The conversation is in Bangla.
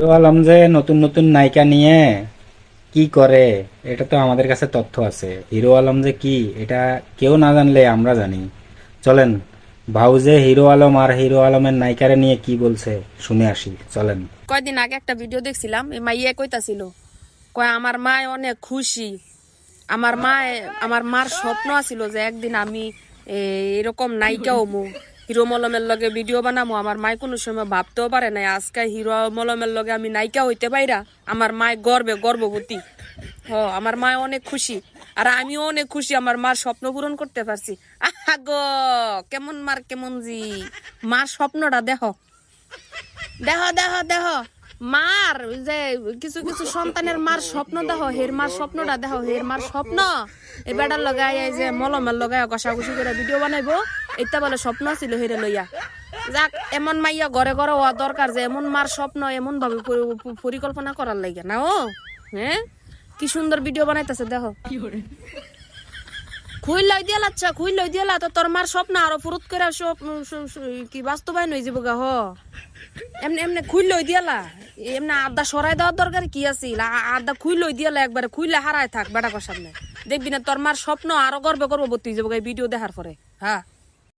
হিরো আলম যে নতুন নতুন নায়িকা নিয়ে কি করে? এটা তো আমাদের কাছে তথ্য আছে। হিরো আলম যে কি, এটা কেউ না জানলে আমরা জানি। চলেন, ভাউজে হিরো আলম আর হিরো আলমের নায়িকারে নিয়ে কি বলছে, শুনে আসি। চলেন। কয়দিন আগে একটা ভিডিও দেখছিলাম, এই মাইয়া কইতাছিল, কয় আমার মায় অনেক খুশি। আমার মা আমার মার স্বপ্ন আছিল যে একদিন আমি এরকম নায়িকা হমু। হিরো মলমের লগে ভিডিও বানামো, আমার মায় কোনো সময় ভাবতেও পারে নাই, আজকে হিরো মলমের লগে আমি নায়িকা হইতে পাইরা আমার মায় গর্বে গর্ভবতী। হ, আমার মা অনেক খুশি, আর আমিও অনেক খুশি, আমার মার স্বপ্ন পূরণ করতে পারছি। আহা গো, কেমন মার কেমন জি। মার স্বপ্নটা দেখো। দেহ দেহ দেহ মার, যে কিছু কিছু সন্তানের মার স্বপ্ন দেহ হের মার স্বপ্নটা দেহ হের মার স্বপ্ন। এই বেটার লগাই যে মলমের লগাই ঘষাঘষি করে ভিডিও বানাইবো। এটা বলে স্বপ্ন ছিল হেরে লইয়া। যাক এমন মাইয়া ঘরে ঘরে হওয়া দরকার যে এমন মার স্বপ্ন এমন ভাবে পরিকল্পনা করার লাগে না ও? হ্যাঁ কি সুন্দর ভিডিও বানাইতেছে দেখো। খুই লই দিয়ালা আচ্ছা খুই লই দিয়ালা তো তোর মার স্বপ্ন আরও ফুরুত করে সব কি বাস্তবায়ন হয়ে যাব গা হ? এমনি এমনি খুই লই দিয়ালা এমনি আদা সরাই দেওয়ার দরকার কি আছিল আ- আদা খুই লই দিয়ালা একবারে খুইলে হারায় থাক বেটা কর সামনে। দেখবি না তোর মার স্বপ্ন আরও গর্বে গর্ববর্তী হয়ে যাব গা ভিডিও দেখার পরে। হ্যাঁ?